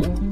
कैसा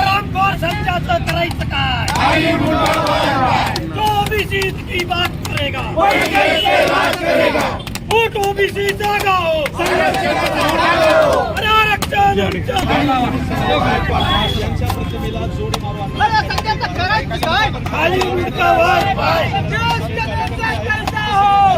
रामखोर संचाचं करायचं काय जो ओबीसी की बात करेगा ओबीसी जागा हो अरे आरक्षण खाली वर पाय. हो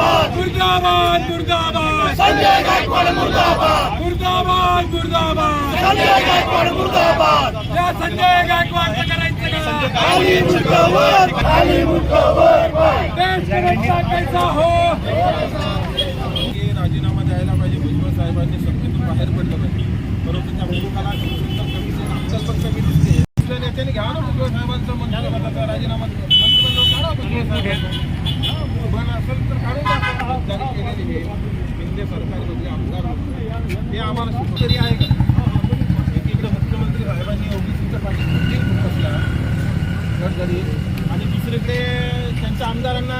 मुर्दाबाद मुर्दाबाद संजय गायकवाड मुर्दाबाद. मुर्दाबाद मुर्दाबाद संजय गायकवाड मुर्दाबाद मुर्दाबाद संजय गायकवाड करायचं का खाली मुंडका खाली वर पाय देश का नेता कैसा हो की राजीनामा द्यायला पाहिजे भुजबळ साहेबांनी सत्तेतून बाहेर पडलं पाहिजे परंतु त्या भूमिकाला आमच्याच पण कमी दिसते दुसऱ्या नेत्यांनी घ्या ना भुजबळ साहेबांचं मंत्रिपदाचा राजीनामा मंत्रिमंडळ काढा भुजबळ हा, भुजबळ असेल तर काढून टाका. त्यांनी केलेली हे शिंदे सरकारमधले आमदार होते. ते आम्हाला शिकतरी आहे का? एकीकडे मुख्यमंत्री साहेबांनी ओबीसीच्या पाठी बसला गडकरी आणि दुसरीकडे त्यांच्या आमदारांना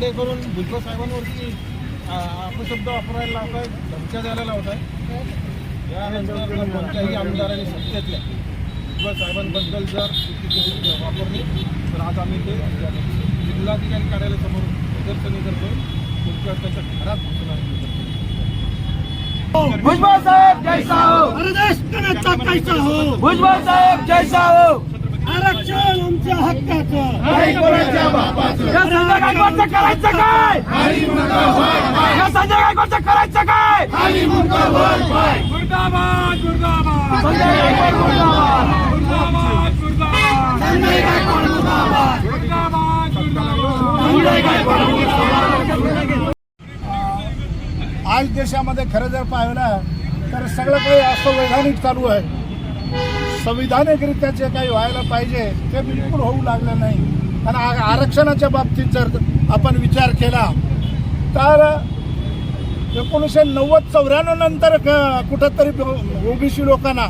पुढे करून भुजबळ साहेबांवरती अपशब्द वापरायला लावत आहे धमक्या द्यायला लावत आहे यानंतर कोणत्याही आमदारांनी सत्तेतल्या भुजबळ साहेबांबद्दल जर चुकीची वापरली तर आज आम्ही ते जिल्हाधिकारी कार्यालयासमोर प्रदर्शनी करतो. पुढच्या त्याच्या घरात घोषणा भुजबळ साहेब जैसा हो. हो? भुजबळ साहेब जैसा हो. आरक्षण आमच्या हक्काचं. करायचं काय? या संजय गायकवाडचं करायचं काय? संजय गायकवाड संजय गायकवाड आज देशामध्ये खरं जर पाहिलं तर सगळं काही असंवैधानिक चालू आहे. संविधानिकरित्या जे काही व्हायला पाहिजे ते बिलकुल होऊ लागलं नाही. आणि आ- आरक्षणाच्या बाबतीत जर आपण विचार केला तर एकोणीसशे नव्वद चौऱ्याण्णव नंतर कुठंतरी ओबीसी लोकांना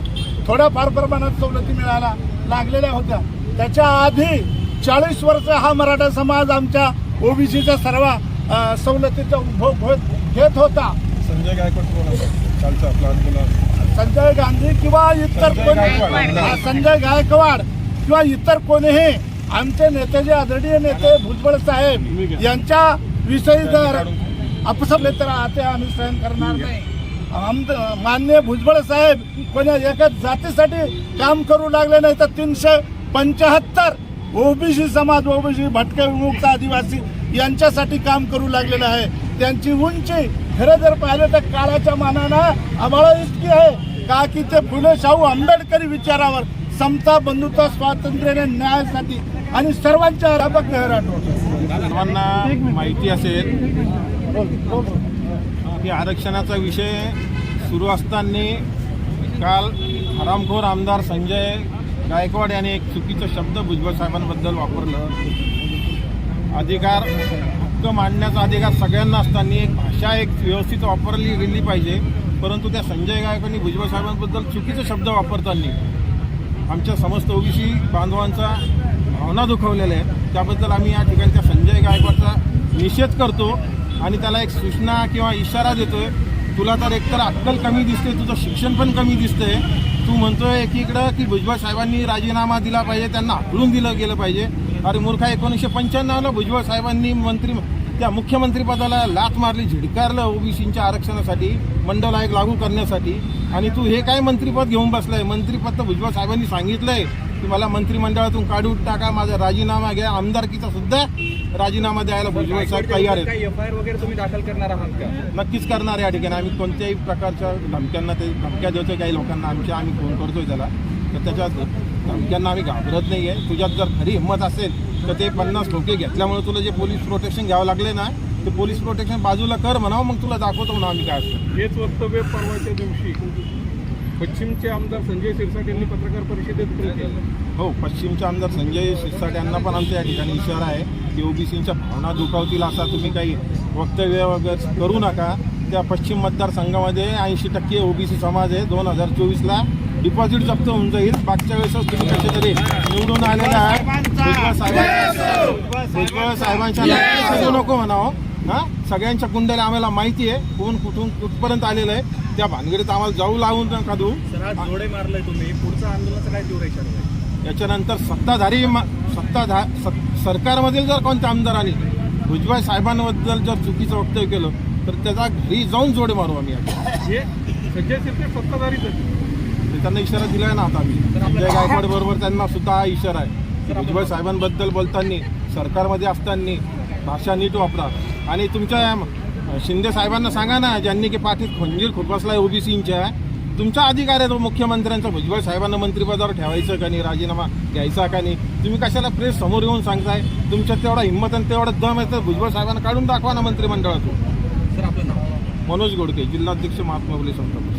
थोड्याफार प्रमाणात सवलती मिळायला लागलेल्या होत्या. त्याच्या आधी चाळीस वर्ष हा मराठा समाज आमच्या ओबीसीचा सर्व सवलतीचा उपभोग घेत होता. संजय गायकवाड कालचा आपला अनुभव संजय गांधी किंवा इतर कोणी संजय गायकवाड किंवा इतर कोणीही आमचे नेते जे आदरणीय नेते भुजबळ साहेब यांच्या विषयी जर अपसरले तर आता आम्ही सहन करणार नाही. आमद- माननीय भुजबळ साहेब कोण्या एकाच जातीसाठी काम करू लागले नाही तर तीनशे पंच्याहत्तर ओबीसी समाज ओबीसी भटके विमुक्त आदिवासी यांच्यासाठी काम करू लागलेलं आहे. त्यांची उंची खरं जर पाहिलं तर काळाच्या मानानं आम्हाला इतकी आहे. का की ते फुले शाहू आंबेडकरी विचारावर समता बंधुता स्वातंत्र्याने न्यायासाठी आणि सर्वांच्या राठवतो सर्वांना माहिती असेल की आरक्षणाचा विषय सुरू असताना काल हरामखोर आमदार संजय गायकवाड यांनी एक चुकीचा शब्द भुजबळ साहेबांबद्दल वापरलं. अधिकार हक्क मांडण्याचा अधिकार सगळ्यांना असताना एक भाषा एक व्यवस्थित वापरली गेली पाहिजे. परंतु त्या संजय गायकांनी भुजबळ साहेबांबद्दल चुकीचे शब्द वापरताना आमच्या समस्त ओबीसी बांधवांचा भावना दुखवलेल्या आहेत. त्याबद्दल आम्ही या ठिकाणच्या संजय गायकवाडचा निषेध करतो आणि त्याला एक सूचना किंवा इशारा देतोय. तुला तर एकतर अक्कल कमी दिसते तुझं शिक्षण पण कमी दिसतंय तू म्हणतोय एकीकडं की भुजबळ साहेबांनी राजीनामा दिला पाहिजे त्यांना हकलून दिलं गेलं पाहिजे. अरे मूर्खा एकोणीसशे पंच्याण्णवला भुजबळ साहेबांनी मंत्री त्या मुख्यमंत्री पदाला लात मारली झिडकारलं ओबीसीच्या आरक्षणासाठी मंडल आयोग लागू करण्यासाठी. आणि तू हे काय मंत्रीपद घेऊन बसलाय? मंत्रीपद तर भुजबळ साहेबांनी सांगितलंय. की मला मंत्रिमंडळातून काढून टाका माझा राजीनामा घ्या. आमदारकीचा सुद्धा राजीनामा द्यायला भुजबळ साहेब तयार आहेत. नक्कीच करणार आहे या ठिकाणी. आम्ही कोणत्याही प्रकारच्या धमक्यांना ते धमक्या देतोय काही लोकांना आमच्या आम्ही फोन करतोय त्याला. तर त्याच्या धमक्यांना आम्ही घाबरत नाही आहे तुझ्यात जर खरी हिंमत असेल तर ते पन्नास ठोके घेतल्यामुळे तुला जे पोलीस प्रोटेक्शन घ्यावं लागले ना ते पोलीस प्रोटेक्शन बाजूला कर म्हणावं मग तुला दाखवतो म्हणा आम्ही काय असतं. हेच वक्तव्य परवाच्या दिवशी पश्चिमचे आमदार संजय शिरसाट यांनी पत्रकार परिषदेत हो पश्चिमचे आमदार संजय शिरसाट यांना पण आमच्या या ठिकाणी इशारा आहे. की ओबीसीच्या भावना दुखावतील असा तुम्ही काही वक्तव्य वगैरे करू नका. त्या पश्चिम मतदारसंघामध्ये ऐंशी टक्के ओबीसी समाज आहे. दोन हजार चोवीसला डिपॉझिट जप्त होऊन जाईल. मागच्या वेळेसच तुम्ही कसे तरी निवडून आलेला आहे साहेबांच्या नको म्हणावं. हा? सगळ्यांच्या कुंडल्या आम्हाला माहिती आहे. कोण कुठून कुठपर्यंत आलेलं आहे. त्या भानगडीत आम्हाला जाऊ लावून नका देऊ? सर आज जोडे मारलाय तुम्ही. पुढचं आंदोलनाचं काय तीव्र? याच्यानंतर सत्ताधारी सत्ताधा सत- सरकारमधील जर कोणत्या आमदारांनी भुजबळ साहेबांबद्दल जर चुकीचं वक्तव्य केलं तर त्याचा घरी जाऊन जोडे मारू आम्ही. सत्ताधारीच मी त्यांना इशारा दिलाय ना आता आम्ही. संजय गायकवाड बरोबर त्यांना सुद्धा हा इशारा आहे. भुजबळ साहेबांबद्दल बोलताना सरकारमध्ये असताना भाषा नीट वापरा. आणि तुमच्या शिंदे साहेबांना सांगा ना ज्यांनी की पाठीत खंजीर खुपसलाय ओबीसीच्या. तुमचा अधिकार आहे तो मुख्यमंत्र्यांचा. भुजबळ साहेबांना मंत्रिपदावर ठेवायचं का नाही राजीनामा घ्यायचा का नाही? तुम्ही कशाला प्रेस समोर येऊन सांगताय? तुमच्यात तेवढा हिंमत आणि तेवढा दम आहे तर भुजबळ साहेबांना काढून दाखवा ना मंत्रिमंडळातून. मनोज गोडके जिल्हाध्यक्ष महात्मा फुले पक्ष